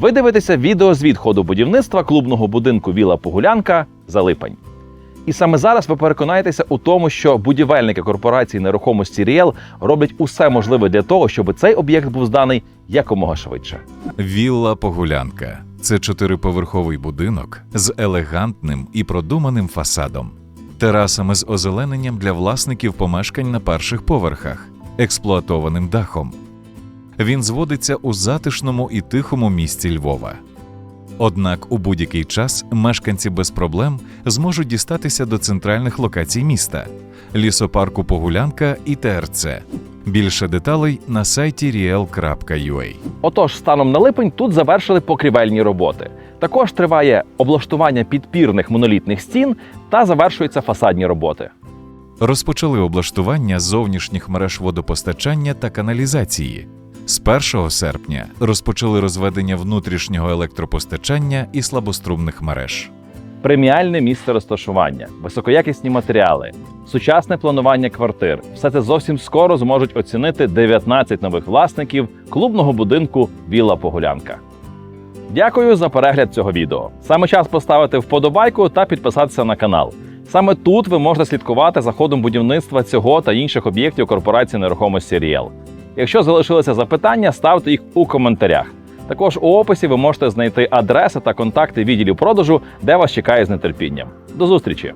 Ви дивитеся відеозвіт ходу будівництва клубного будинку Віла Погулянка за липень. І саме зараз ви переконаєтеся у тому, що будівельники корпорації нерухомості Ріел роблять усе можливе для того, щоб цей об'єкт був зданий якомога швидше. Вілла Погулянка це чотириповерховий будинок з елегантним і продуманим фасадом, терасами з озелененням для власників помешкань на перших поверхах, експлуатованим дахом. Він зводиться у затишному і тихому місті Львова. Однак у будь-який час мешканці без проблем зможуть дістатися до центральних локацій міста лісопарку Погулянка і ТРЦ. Більше деталей на сайті riel.ua. Отож, станом на липень тут завершили покрівельні роботи. Також триває облаштування підпірних монолітних стін та завершуються фасадні роботи. Розпочали облаштування зовнішніх мереж водопостачання та каналізації. З 1 серпня розпочали розведення внутрішнього електропостачання і слабострумних мереж. Преміальне місце розташування, високоякісні матеріали, сучасне планування квартир все це зовсім скоро зможуть оцінити 19 нових власників клубного будинку Вілла Погулянка. Дякую за перегляд цього відео. Саме час поставити вподобайку та підписатися на канал. Саме тут ви можете слідкувати за ходом будівництва цього та інших об'єктів корпорації нерухомості Ріел. Якщо залишилися запитання, ставте їх у коментарях. Також у описі ви можете знайти адреси та контакти відділів продажу, де вас чекає з нетерпінням. До зустрічі!